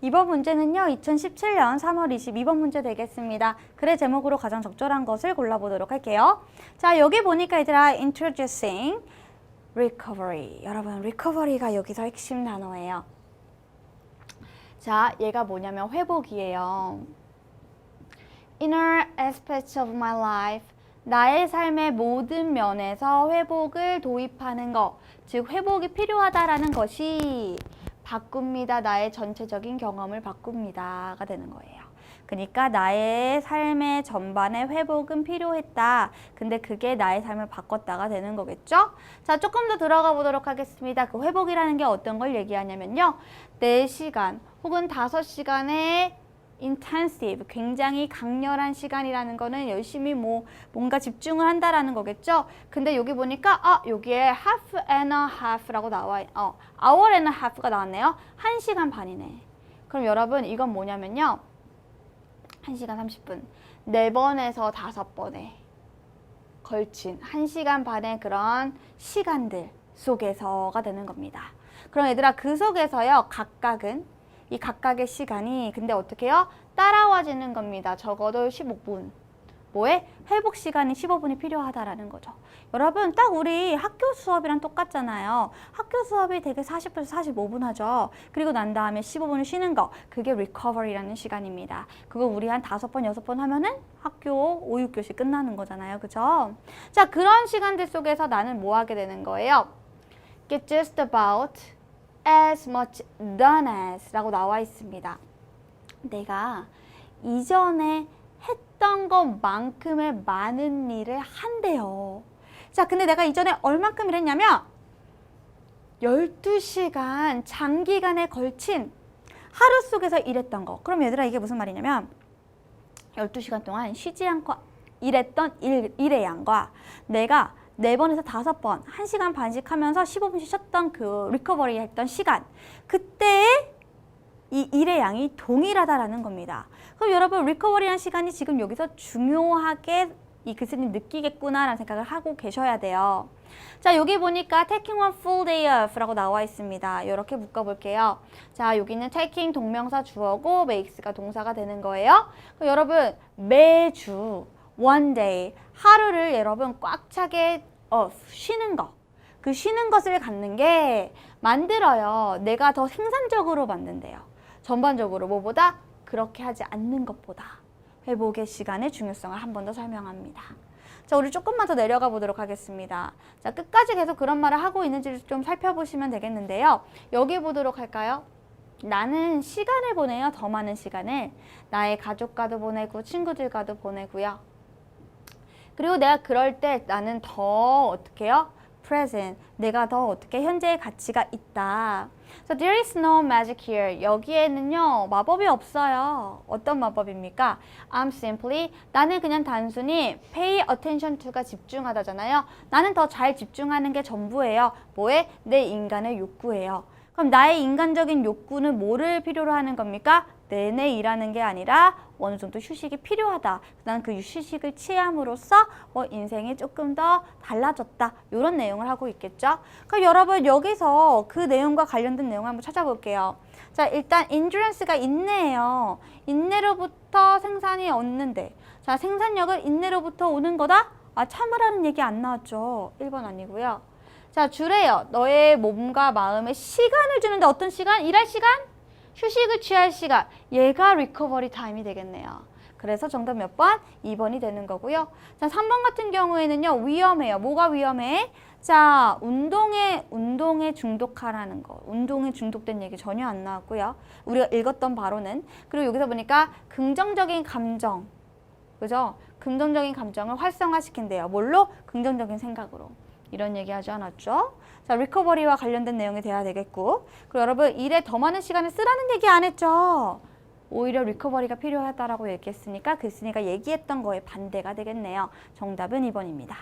이번 문제는요, 2017년 3월 22번 문제 되겠습니다. 글의 제목으로 가장 적절한 것을 골라보도록 할게요. 자, 여기 보니까 얘들아, introducing recovery. 여러분, recovery가 여기서 핵심 단어예요. 자, 얘가 뭐냐면 회복이에요. Inner aspects of my life. 나의 삶의 모든 면에서 회복을 도입하는 것, 즉 회복이 필요하다라는 것이 바꿉니다. 나의 전체적인 경험을 바꿉니다가 되는 거예요. 그러니까 나의 삶의 전반에 회복은 필요했다. 근데 그게 나의 삶을 바꿨다가 되는 거겠죠? 자, 조금 더 들어가 보도록 하겠습니다. 그 회복이라는 게 어떤 걸 얘기하냐면요. 4시간 혹은 5시간의 intensive, 굉장히 강렬한 시간이라는 거는 열심히 뭐 뭔가 집중을 한다라는 거겠죠. 근데 여기 보니까 아 여기에 half and a half라고 나와 어 hour and a half가 나왔네요. 1시간 반이네. 그럼 여러분 이건 뭐냐면요. 1시간 30분. 4번에서 5번에 걸친 1시간 반의 그런 시간들 속에서가 되는 겁니다. 그럼 얘들아 그 속에서요 각각은 이 각각의 시간이 근데 어떻게 해요? 따라와지는 겁니다. 적어도 15분. 뭐에? 회복 시간이 15분이 필요하다라는 거죠. 여러분 딱 우리 학교 수업이랑 똑같잖아요. 학교 수업이 되게 40분에서 45분 하죠. 그리고 난 다음에 15분을 쉬는 거. 그게 recovery라는 시간입니다. 그거 우리 한 다섯 번 여섯 번 하면은 학교 5, 6교시 끝나는 거잖아요. 그죠? 자, 그런 시간들 속에서 나는 뭐 하게 되는 거예요? Get just about as much done as 라고 나와 있습니다. 내가 이전에 했던 것만큼의 많은 일을 한대요. 자, 근데 내가 이전에 얼만큼 일했냐면 12시간 장기간에 걸친 하루 속에서 일했던 거. 그럼 얘들아 이게 무슨 말이냐면 12시간 동안 쉬지 않고 일했던 일, 일의 양과 내가 네번에서 다섯 번, 한시간 반씩 하면서 15분씩 쉬었던 그 리커버리 했던 시간. 그때 이 일의 양이 동일하다라는 겁니다. 그럼 여러분 리커버리한 시간이 지금 여기서 중요하게 이 교수님 느끼겠구나라는 생각을 하고 계셔야 돼요. 자 여기 보니까 taking one full day off라고 나와 있습니다. 이렇게 묶어볼게요. 자 여기는 taking 동명사 주어고 makes가 동사가 되는 거예요. 그럼 여러분 매주 one day 하루를 여러분 꽉 차게 off 쉬는 거. 그 쉬는 것을 갖는 게 만들어요. 내가 더 생산적으로 만든대요. 전반적으로 뭐보다 그렇게 하지 않는 것보다 회복의 시간의 중요성을 한 번 더 설명합니다. 자, 우리 조금만 더 내려가 보도록 하겠습니다. 자, 끝까지 계속 그런 말을 하고 있는지를 좀 살펴보시면 되겠는데요. 여기 보도록 할까요? 나는 시간을 보내요. 더 많은 시간을. 나의 가족과도 보내고 친구들과도 보내고요. 그리고 내가 그럴 때 나는 더 어떻게 해요? present. 내가 더 어떻게 현재의 가치가 있다. So there is no magic here. 여기에는요, 마법이 없어요. 어떤 마법입니까? I'm simply, 나는 그냥 단순히 pay attention to가 집중하다잖아요. 나는 더 잘 집중하는 게 전부예요. 뭐에? 내 인간의 욕구예요. 그럼 나의 인간적인 욕구는 뭐를 필요로 하는 겁니까? 내내 일하는 게 아니라 어느 정도 휴식이 필요하다. 난그 휴식을 취함으로써 어, 인생이 조금 더 달라졌다. 이런 내용을 하고 있겠죠. 그럼 여러분 여기서 그 내용과 관련된 내용을 한번 찾아볼게요. 자 일단 인듀런스가 인내예요. 인내로부터 생산이 얻는데 자 생산력은 인내로부터 오는 거다? 아 참으라는 얘기 안 나왔죠. 1번 아니고요. 자 주래요. 너의 몸과 마음에 시간을 주는데 어떤 시간? 일할 시간? 휴식을 취할 시간. 얘가 리커버리 타임이 되겠네요. 그래서 정답 몇 번? 2번이 되는 거고요. 자, 3번 같은 경우에는요. 위험해요. 뭐가 위험해? 자, 운동에 운동에 중독하라는 거. 운동에 중독된 얘기 전혀 안 나왔고요. 우리가 읽었던 바로는 그리고 여기서 보니까 긍정적인 감정. 그죠? 긍정적인 감정을 활성화시킨대요. 뭘로? 긍정적인 생각으로. 이런 얘기 하지 않았죠? 자, 리커버리와 관련된 내용이 돼야 되겠고. 그리고 여러분, 일에 더 많은 시간을 쓰라는 얘기 안 했죠? 오히려 리커버리가 필요하다라고 얘기했으니까 글쓴이가 얘기했던 거에 반대가 되겠네요. 정답은 2번입니다.